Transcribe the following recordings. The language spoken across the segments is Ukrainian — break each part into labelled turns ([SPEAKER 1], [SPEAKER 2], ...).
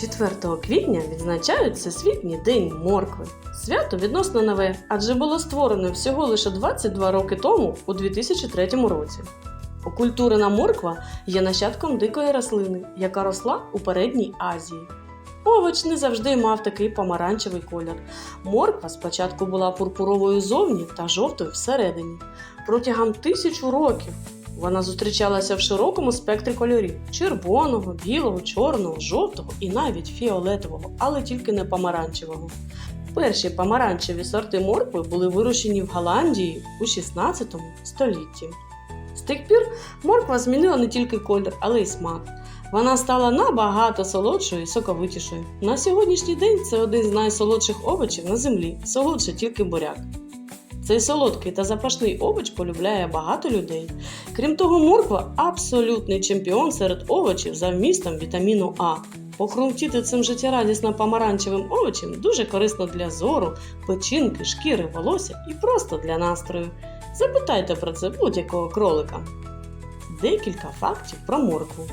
[SPEAKER 1] 4 квітня відзначають Всесвітній день моркви. Свято відносно нове, адже було створено всього лише 22 роки тому, у 2003 році. Окультурена морква є нащадком дикої рослини, яка росла у передній Азії. Овоч не завжди мав такий помаранчевий колір. Морква спочатку була пурпуровою зовні та жовтою всередині. Протягом тисячу років вона зустрічалася в широкому спектрі кольорів: червоного, білого, чорного, жовтого і навіть фіолетового, але тільки не помаранчевого. Перші помаранчеві сорти моркви були вирощені в Голландії у 16 столітті. З тих пір морква змінила не тільки колір, але й смак. Вона стала набагато солодшою і соковитішою. На сьогоднішній день це один з найсолодших овочів на землі, солодше тільки буряк. Цей солодкий та запашний овоч полюбляє багато людей. Крім того, морква абсолютний чемпіон серед овочів за вмістом вітаміну А. Похрумтіти цим життєрадісно помаранчевим овочем дуже корисно для зору, печінки, шкіри, волосся і просто для настрою. Запитайте про це будь-якого кролика. Декілька фактів про моркву.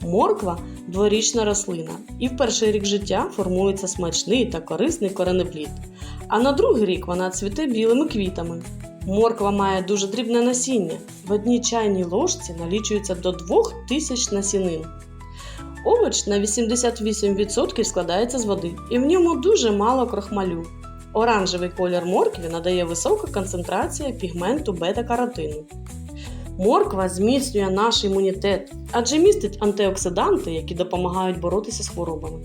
[SPEAKER 1] Морква дворічна рослина, і в перший рік життя формується смачний та корисний коренеплід. А на другий рік вона цвіте білими квітами. Морква має дуже дрібне насіння. В одній чайній ложці налічується до 2000 насінин. Овоч на 88% складається з води, і в ньому дуже мало крохмалю. Оранжевий колір моркві надає висока концентрація пігменту бета-каротину. Морква зміцнює наш імунітет, адже містить антиоксиданти, які допомагають боротися з хворобами,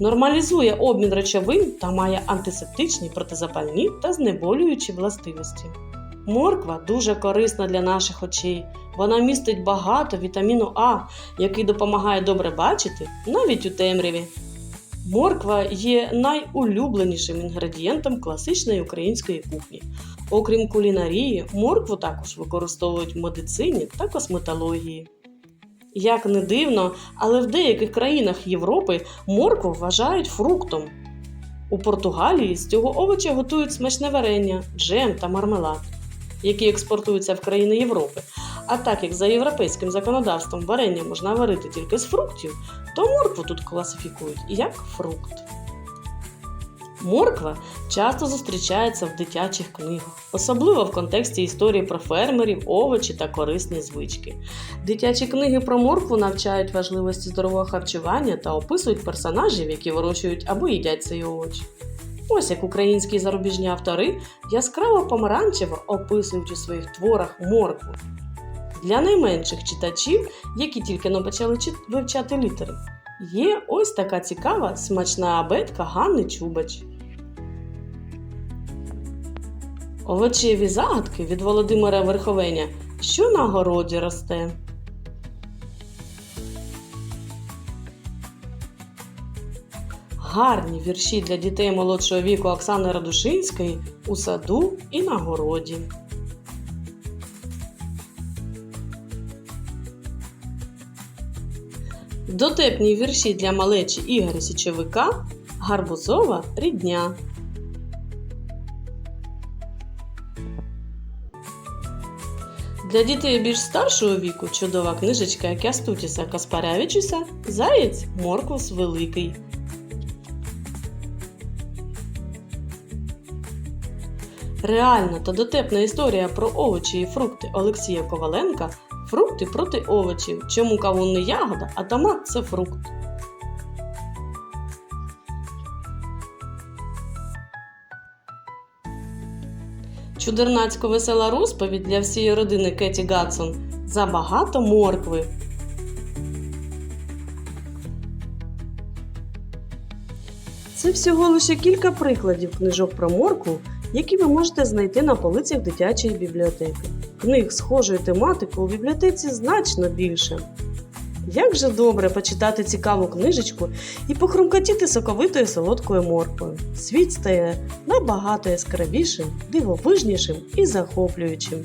[SPEAKER 1] нормалізує обмін речовин та має антисептичні, протизапальні та знеболюючі властивості. Морква дуже корисна для наших очей. Вона містить багато вітаміну А, який допомагає добре бачити навіть у темряві. Морква є найулюбленішим інгредієнтом класичної української кухні. Окрім кулінарії, моркву також використовують в медицині та косметології. Як не дивно, але в деяких країнах Європи моркву вважають фруктом. У Португалії з цього овоча готують смачне варення, джем та мармелад, які експортуються в країни Європи. А так як за європейським законодавством варення можна варити тільки з фруктів, то моркву тут класифікують як фрукт. Морква часто зустрічається в дитячих книгах, особливо в контексті історії про фермерів, овочі та корисні звички. Дитячі книги про моркву навчають важливості здорового харчування та описують персонажів, які вирощують або їдять цей овоч. Ось як українські зарубіжні автори яскраво помаранчево описують у своїх творах моркву. Для найменших читачів, які тільки но почали вивчати літери, є ось така цікава смачна абетка Ганни Чубач. Овочеві загадки від Володимира Верховеня, що на городі росте. Гарні вірші для дітей молодшого віку Оксани Радушинської у саду і на городі. Дотепні вірші для малечі Ігоря Січовика Гарбузова рідня. Для дітей більш старшого віку чудова книжечка Кястутіса Каспарявичуса Заєць Морквус Великий. Реальна та дотепна історія про овочі і фрукти Олексія Коваленка Фрукти проти овочів. Чому кавун не ягода, а томат це фрукт. Чудернацько весела розповідь для всієї родини Кеті Гадсон Забагато моркви. Це всього лише кілька прикладів книжок про моркву, які ви можете знайти на полицях дитячої бібліотеки. Книг схожої тематики у бібліотеці значно більше. Як же добре почитати цікаву книжечку і похрумкотіти соковитою солодкою морквою. Світ стає набагато яскравішим, дивовижнішим і захоплюючим.